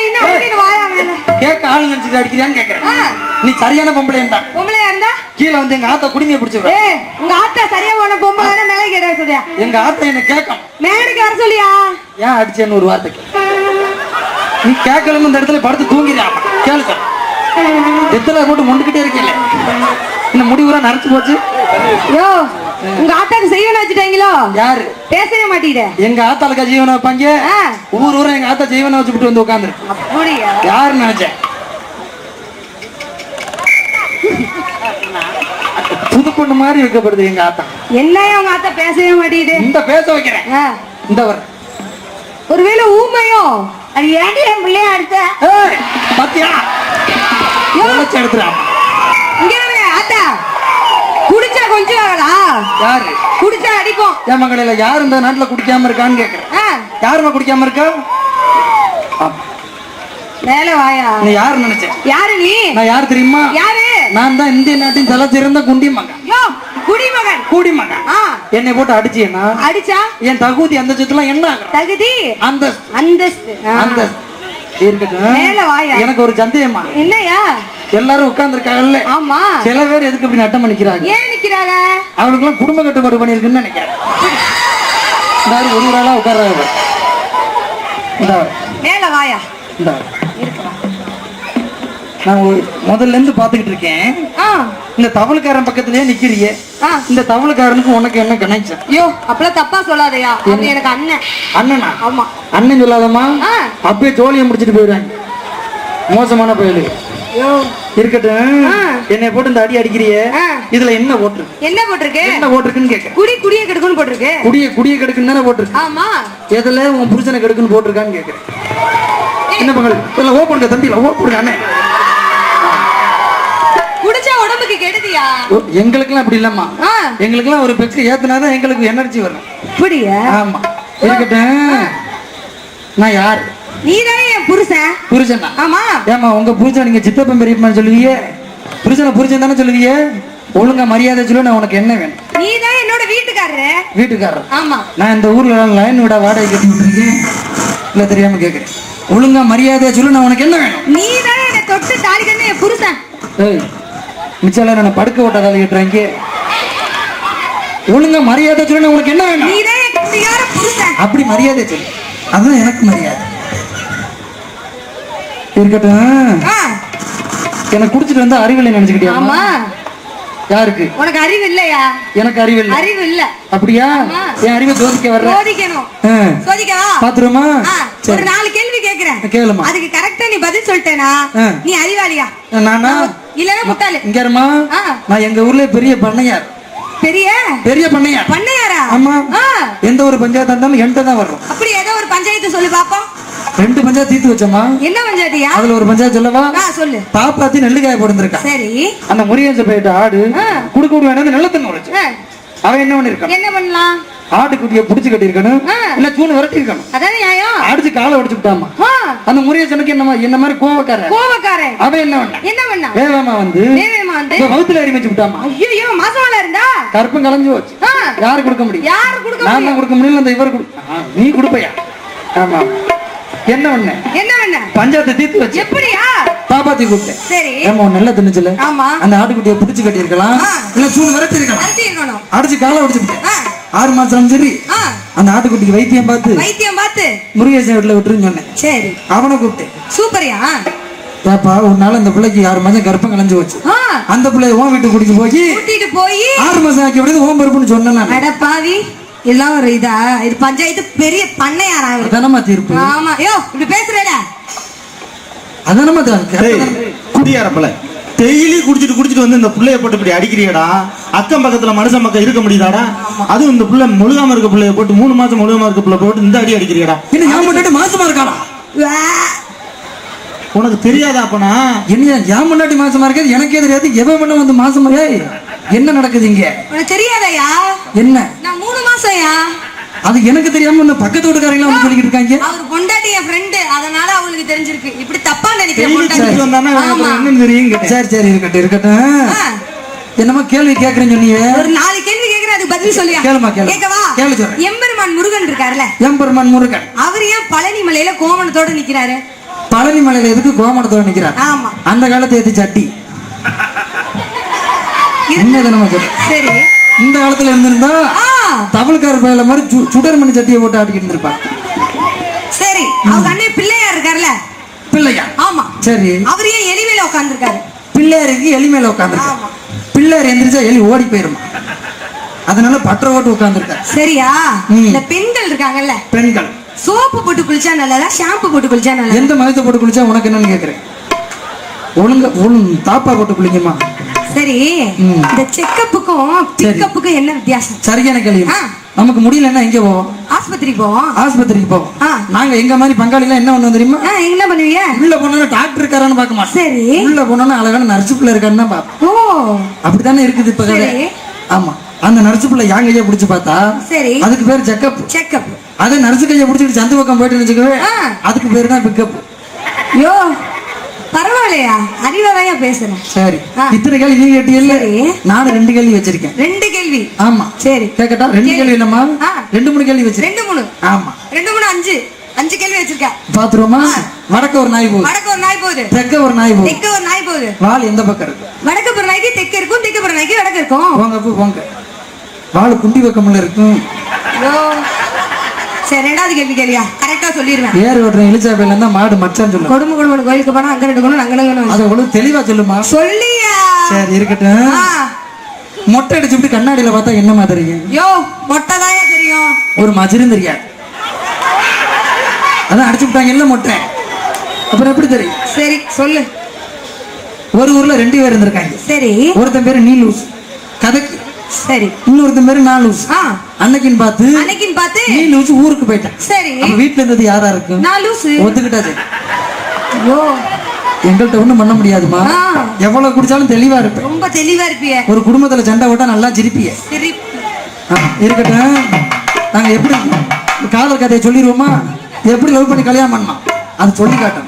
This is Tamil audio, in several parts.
இன்னும் அடிக்கிட்டு வாயா மேல. கேக் ஆளு நினைச்சுட்டு அடிக்கிறியான்னு கேக்குறேன். நீ சரியான பொம்பளைன்டா பொம்பளையா இருந்தா? கீழே வந்து எங்க ஆத்தா குடிமையை பிடிச்சிருவ ஏய், உங்க ஆத்தா சரியா போன பொம்பளைன்னா மேல கேட்டா? எங்க ஆத்தா என்ன கேட்கும். மேடைக்கு வர சொல்லியா? ஏன் அடிச்சேன்னு ஒரு வார்த்தைக்கு நீ கேட்கலன்னு இந்த இடத்துல படுத்து தூங்கிறியா கேளு சார் எத்தனை போட்டு மொண்டுக்கிட்டே இருக்கீங்களே இந்த முடிவுலாம் நரைச்சு போச்சு? யோ, உங்க ஆத்தாக்கு செய்வன வச்சுட்டாங்களோ? யாரு? பேசவே மாட்டீங்க. எங்க ஆத்தாளுக்கா ஜீவனை வைப்பாங்க. ஊர் ஊரா எங்க ஆத்தா ஜீவனை வச்சுட்டு வந்து உட்காந்துரு. அப்படியா? யாருன்னு நினைச்சேன்? புது பொண்ணு மாதிரி வைக்கப்படுது எங்க ஆத்தா. என்னையா உங்க ஆத்தா பேசவே மாட்டீங்க. இந்த பேச வைக்கிறேன். இந்த வர ஒருவேளை ஊமையோ அது ஏன்டி என் பிள்ளைய அடுத்த பாத்தியா? தொலைச்சு எடுத்துறான் இங்க இருங்க, குடிச்சா கொஞ்சம் ஆகலா? யாரு? குடிச்சா அடிப்போம் என் மகளில யார் இந்த நாட்டுல குடிக்காம இருக்கான்னு கேக்குறேன். ஆ, யாரும்மா குடிக்காம இருக்கா? மேல வாயா? நீ யாரு நினைச்சேன். யாரு நீ? நான் யார் தெரியுமா? யாரு? நான் தான் இந்திய நாட்டின் தலை சிறந்த குண்டி மகன். குடிமகன் கூடி மகன். ஆ. என்னை போட்டு அடிச்சேன்னா அடிச்சா? என் தகுதி அந்த சுத்தலாம் என்ன தகுதி? அந்த அந்தஸ்து. ஆ. இருக்கட்டும். மேல வாயா. எனக்கு ஒரு சந்தேகமா? என்னய்யா? எல்லாரும் உட்கார்ந்துருக்காங்கல்ல? ஆமா. சில பேர் எதுக்கு இப்படி நட்டம் பண்ணிக்கிறாங்க ஏன் நிக்கிறாங்க? அவங்களுக்குலாம் குடும்ப கட்டுப்பாடு பண்ணியிருக்குன்னு நினைக்கிறேன். இந்த ஒரு ஒரு ஆளா உட்கார்றாங்க மேல வாயா. இந்த நான் முதல்ல இருந்து பாத்துக்கிட்டு இருக்கேன். இந்த தவளுக்காரன் பக்கத்திலேயே நிக்கிறியே. இந்த தவளுக்காரனுக்கு உனக்கு என்ன கனெக்ஷன் ஐயோ அப்பெல்லாம் தப்பா சொல்லாதயா. அது எனக்கு அண்ணன். அண்ணனா? ஆமா. அண்ணன் சொல்லாதம்மா. அப்பயே ஜோலியை முடிச்சிட்டு போயிடுவாங்க. மோசமான பயலு. இருக்கட்டும். என்னை போட்டு இந்த அடி அடிக்கிறியே. இதுல என்ன போட்டிருக்கு என்ன போட்டிருக்கு? என்ன போட்டிருக்குன்னு கேட்க. குடி குடிய கெடுக்குன்னு போட்டிருக்கு. குடிய குடிய கெடுக்குன்னு தானே போட்டிருக்கு. ஆமா. எதுல உன் புருஷனை கெடுக்குன்னு போட்டிருக்கான்னு கேட்கிறேன். என்ன பங்கல் இல்ல ஓப்படுங்க தம்பி இல்ல ஓப்படுங்க அண்ணே. குடிச்சா ஓ, எங்களுக்கெல்லாம் அப்படி இல்லம்மா. ஆ. எங்களுக்கெல்லாம் ஒரு பெக்கு ஏத்துனாதான் எங்களுக்கு எனர்ஜி வரும். அப்படியா? ஆமா. இருக்கட்டும். நான் யார்? நீதானே என் புருஷன்? புருஷனா ஆமா. ஏமா உங்க புருஷன் நீங்க சித்தப்பன் பெரியப்பா சொல்லுவீங்க? புருஷனை புருஷன் தானே சொல்லுவீங்க? ஒழுங்கா மரியாதை சொல்லு நான் உனக்கு என்ன வேணும்? நீதான் என்னோட வீட்டுக்காரரு. வீட்டுக்காரர். ஆமா. நான் இந்த ஊர்ல லைன் விட வாடகை கட்டி விட்டுருக்கேன். இல்ல தெரியாம கேக்குறேன். ஒழுங்கா மரியாதையா சொல்லு நான் உனக்கு என்ன வேணும்? நீ தானே என்ன தொட்டு தாலி கண்ணு என் புருஷன். ஏய் மிச்சம் நான் படுக்க ஓட்டாதால கேட்டுறாங்க ஒழுங்கா மரியாதை சொல்லு நான் உனக்கு என்ன வேணும்? அப்படி மரியாதை சொல்லு. அதுதான் எனக்கு மரியாதை. இருக்கட்டும். ஆ, எனக்கு குடிச்சிட்டு வந்து அறிவில்லை நினைச்சுக்கிட்டியா யாருக்கு? உனக்கு அறிவு இல்லையா? எனக்கு அறிவில்லை அறிவு இல்ல. அப்படியா. என் அறிவை ஜோதிக்க வர்ற? சோதிக்கணும். சோதிக்கவா பாத்துருமா? ஒரு நாலு கேள்வி கேக்குறேன். கேளுமா. அதுக்கு கரெக்டா நீ பதில் சொல்லிட்டேனா. நீ அறிவாளியா? நானா இல்லன்னா முட்டாளு. இங்க இருமா. நான் எங்க ஊர்ல பெரிய பண்ணையார். பெரிய? பெரிய பண்ணையார். பண்ணையாரா? ஆமா. எந்த ஒரு பஞ்சாயத்து இருந்தாலும் என்கிட்ட தான் வர்றோம். அப்படி ஏதோ ஒரு பஞ்சாயத்து சொல்லு பாப்போம். ரெண்டு பஞ்சாயத்து தீர்த்து வச்சோமா? என்ன பஞ்சாயத்தியா? அதுல ஒரு பஞ்சாயத்து சொல்லவா? சொல்லு. பாப்பாத்தி நெல்லுக்காய போட்டுருக்கா சரி. அந்த முறியஞ்ச போயிட்டு ஆடு. குடுக்க விட வேண்டாம் நல்ல தண்ணி உரைச்சு. ஆ, அவன் என்ன பண்ணிருக்கான் என்ன பண்ணலாம்? ஆட்டுக்குட்டிய புடிச்சு கட்டி இருக்கணும் ஆ. இல்ல தூண் விரட்டி இருக்கணும் அதானே நியாயம்? அடிச்சு காலை உடைச்சு விட்டாமா? அந்த முறியச்சனுக்கு என்ன என்ன மாதிரி கோவக்கார கோவக்காரன்? அவன் என்ன பண்ணான் என்ன பண்ணா? வேகமா வந்து தேவேமா வந்து வகுத்துல அறி வச்சு விட்டாமா ஐயோ மாசமால இருந்தா? கருப்பும் கலைஞ்சு போச்சு. யாரு கொடுக்க முடியும்? யாரு கொடுக்க நான் கொடுக்க முடியல அந்த இவர் நீ கொடுப்பையா? ஆமா. என்ன பண்ண? என்ன பண்ண? பஞ்சாயத்தை தீர்த்து வச்சு. எப்படியா? பாப்பாத்தி கூப்பிட்டேன். சரி. ஏமா நல்லா தின்னுச்சுல? ஆமா. அந்த ஆட்டுக்குட்டியை பிடிச்சு கட்டி இருக்கலாம். இல்ல தூண் விரட்டி இருக்கலாம் அடிச்சு காலை உடைச்சு ஆறு மாசம் சரி அந்த ஆட்டுக்குட்டிக்கு வைத்தியம் பார்த்து வைத்தியம் பார்த்து. முருகேசன் வீட்டுல விட்டுருன்னு சொன்னேன். சரி. அவனை கூப்பிட்டேன் சூப்பரியா? ஏப்பா உன்னால இந்த பிள்ளைக்கு ஆறு மாசம் கருப்பம் கலைஞ்சு போச்சு. அந்த பிள்ளைய ஓன் வீட்டுக்கு கூட்டிட்டு போய் கூட்டிட்டு போய் ஆறு மாசம் ஆக்கி விடுறது ஓம் பருப்புன்னு சொன்னேன் நான். அட பாவி எல்லாம் ஒரு இதா? இது பஞ்சாயத்து பெரிய பண்ணையாரா. அதானமா தீர்ப்பு? ஆமா. யோ இப்படி பேசுறேல அதானமா தான் டேய், குடியாரப்பல டெய்லி குடிச்சிட்டு குடிச்சிட்டு வந்து இந்த புள்ளைய போட்டு இப்படி அடிக்கிறியடா அக்கம் பக்கத்துல மனுஷன் பக்கம் இருக்க முடியுதாடா? அதுவும் இந்த புள்ள முழுகாம இருக்க புள்ளைய போட்டு மூணு மாசம் முழுகாம இருக்க புள்ள போட்டு இந்த அடி அடிக்கிறியடா இன்னும் ஏன் முன்னாடி மாசமா இருக்கானா உனக்கு தெரியாதா அப்பனா? என்ன ஏன் முன்னாடி மாசமா இருக்காது எனக்கே தெரியாது எவன் பண்ண வந்து மாசமா ஏய் என்ன நடக்குது இங்க? உனக்கு தெரியாதயா? என்ன? நான் மூணு மாசம்யா? அது எனக்கு தெரியாம இன்னும் பக்கத்து வீட்டுக்காரங்க வந்து சொல்லிக்கிட்டு இருக்காங்க. அவர் பொண்டாட்டி என் ஃப்ரெண்டு அதனால அவங்களுக்கு தெரிஞ்சிருக்கு. இப்படி நினைக்கிறேன். சரி சரி இருக்கட்டும் இருக்கட்டும். என்னமோ கேள்வி கேக்குறேன்னு சொன்னீங்க? ஒரு நாலு கேள்வி கேக்குறேன் அதுக்கு பதில் சொல்லியா? கேளுமா, கேளு. கேட்கவா? கேளு சொல்றேன். எம்பெருமான் முருகன் இருக்காருல்ல. எம்பெருமான் முருகன். அவர் ஏன் பழனி மலையில கோவணத்தோட நிக்கிறாரு? பழனி மலையில எதுக்கு கோமணத்தோட நிக்கிறார்? ஆமா. அந்த காலத்து ஏத்தி சட்டி? சரி. இந்த காலத்துல இருந்திருந்தா தமிழ்கார பயில மாதிரி சுடர் மணி சட்டியை போட்டு ஆட்டிக்கிட்டு இருந்திருப்பாங்க சரி. அவங்க அண்ணன் இருக்காருல்ல பிள்ளையா? ஆமா. சரி. அவர் ஏன் எலிமையில உட்கார்ந்துருக்காரு பிள்ளையாருக்கு எலி மேல உட்காந்துருக்க ஆமா. பிள்ளையார் எந்திரிச்சா எலி ஓடி போயிருமா? அதனால பற்ற ஓட்டு உட்காந்துருக்காரு சரியா. இந்த பெண்கள் இருக்காங்கல்ல? பெண்கள். சோப்பு போட்டு குளிச்சா நல்லதா ஷாம்பு போட்டு குளிச்சா நல்லதா? எந்த மதத்தை போட்டு குளிச்சா உனக்கு என்னன்னு கேக்குறேன். ஒழுங்க ஒழுங்கு தாப்பா போட்டு குளிங்கம்மா. சரி. இந்த செக்கப்புக்கும் பிக்கப்புக்கும் என்ன வித்தியாசம்? சரியான கேள்வி. நமக்கு முடியலன்னா எங்க போவோம்? ஆஸ்பத்திரிக்கு போவோம். ஆஸ்பத்திரிக்கு போவோம். நாங்க எங்க மாதிரி பங்காளி எல்லாம் என்ன பண்ணுவோம் தெரியுமா? என்ன பண்ணுவீங்க? உள்ள போனோம்னா டாக்டர் இருக்காரான்னு பார்க்க மாட்டோம். சரி. உள்ள போனோம்னா அழகான நர்சு பிள்ளை இருக்கான்னு தான் பார்ப்போம். ஓ. அப்படித்தானே இருக்குது இப்ப. ஆமா. அந்த நர்சு பிள்ளை என் கையை பிடிச்சு பார்த்தா? சரி. அதுக்கு பேர் செக்கப் செக்கப் அதே நர்சு கையை பிடிச்சிட்டு சந்து பக்கம் போயிட்டு வச்சுக்கவே ஆ. அதுக்கு பேர் தான் பிக்கப் யோ. பரவாயில்லையா அறிவாதாயா பேசுறேன். சரி. இத்தனை கேள்வி நீங்க கேட்டீங்கல்ல சரி. நானும் ரெண்டு கேள்வி வச்சிருக்கேன். ரெண்டு கேள்வி. ஆமா. சரி. கேக்கட்டா? ரெண்டு கேளு. கேள்வி இல்லம்மா. ரெண்டு மூணு கேள்வி வச்சிருக்கேன். ரெண்டு மூணு. ஆமா. ரெண்டு மூணு அஞ்சு. அஞ்சு கேள்வி வச்சிருக்க பாத்துருவோமா? வடக்க ஒரு நாய் போகுது. வடக்கு ஒரு நாய் போகுது. தெற்க ஒரு நாய் போகுது. தெற்கு ஒரு நாய் போகுது. வால் எந்த பக்கம் இருக்கு? வடக்கு போற நாய்க்கு தெற்கு இருக்கும் தெற்கு போற நாய்க்கு வடக்கு இருக்கும். போங்க போங்க. வால் குண்டி பக்கம்ல இருக்கும். ஐயோ சரி ரெண்டாவது கேள்வி கேள்வியா கரெக்டா சொல்லிடுவேன் ஏர் ஓட்டுற எலிச்சாபையில இருந்தா மாடு மச்சான்னு சொல்லுங்க கொடுமை கொடுமை கோயிலுக்கு போனா அங்க ரெண்டு குணம் அங்க ரெண்டு குணம் அதை ஒழுங்கு தெளிவா சொல்லுமா? சொல்லியா? சரி இருக்கட்டும். மொட்டை அடிச்சு இப்படி கண்ணாடியில பார்த்தா என்ன மாதிரி யோ மொட்டை தெரியும். ஒரு மஜரும் தெரியாது அதான் அடிச்சு விட்டாங்க இல்ல மொட்டை? அப்புறம் எப்படி தெரியும்? சரி சொல்லு. ஒரு ஊர்ல ரெண்டு பேர் இருந்திருக்காங்க. சரி. ஒருத்தன் பேரு நீலூஸ் கதைக்கு சரி. இன்னொருத்தன் பேரு நாலூஸ் ஆ. அன்னைக்குன்னு பார்த்து அன்னைக்குன்னு பார்த்து நீலூஸ் ஊருக்கு போயிட்டான் சரி. வீட்டுல இருந்தது யாரா இருக்கும் நான் லூசு. ஒத்துக்கிட்டாச்சு ஐயோ. எங்கள்கிட்ட ஒண்ணும் பண்ண முடியாதுமா. எவ்வளவு குடிச்சாலும் தெளிவா இருப்பேன் ரொம்ப தெளிவா இருப்பிய. ஒரு குடும்பத்துல சண்டை போட்டா நல்லா சிரிப்பிய. சரி இருக்கட்டும். நாங்க எப்படி காதல் கதையை சொல்லிடுவோமா? எப்படி லவ் பண்ணி கல்யாணம் பண்ணோம் அது சொல்லி காட்டணும்.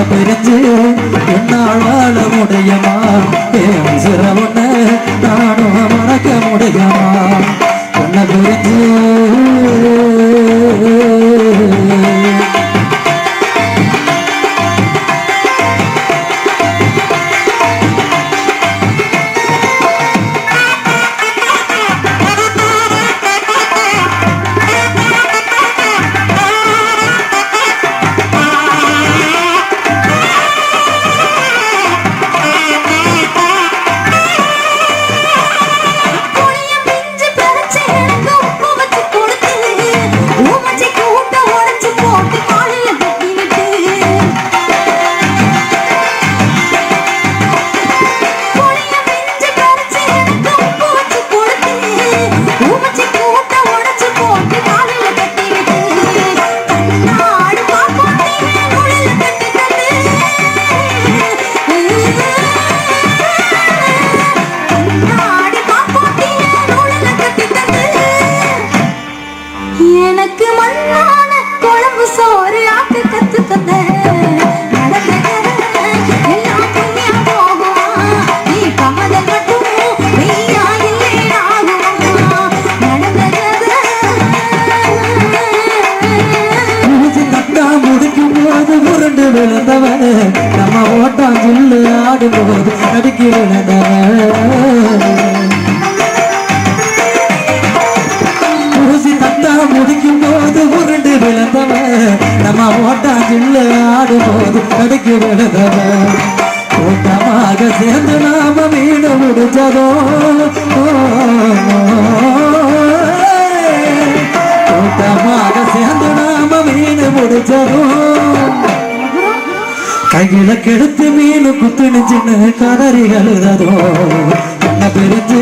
உன்னை பிரிஞ்சு என்னால் வாழ முடியுமா? என் சிறவுன்னு நானும் மறக்க முடியுமா? உன்னை பிரிஞ்சு குழம்பு சோறு ஆக்க கத்துக்கத்தை விழுந்தவனு. நம்ம ஓட்டம் சொல்லு ஆடும்போது நடுக்கி விழுந்த நம்ம ஓட்டா ஜில்லு ஆடும்போது கடுக்கி விடுதவ கூட்டமாக சேர்ந்து நாம மீன் முடிச்சதோ கூட்டமாக சேர்ந்து நாம மீன் முடிச்சதோ கையில கெடுத்து மீன் குத்துன்னு சின்ன கதறி கழுததோ என்ன பிரிஞ்சு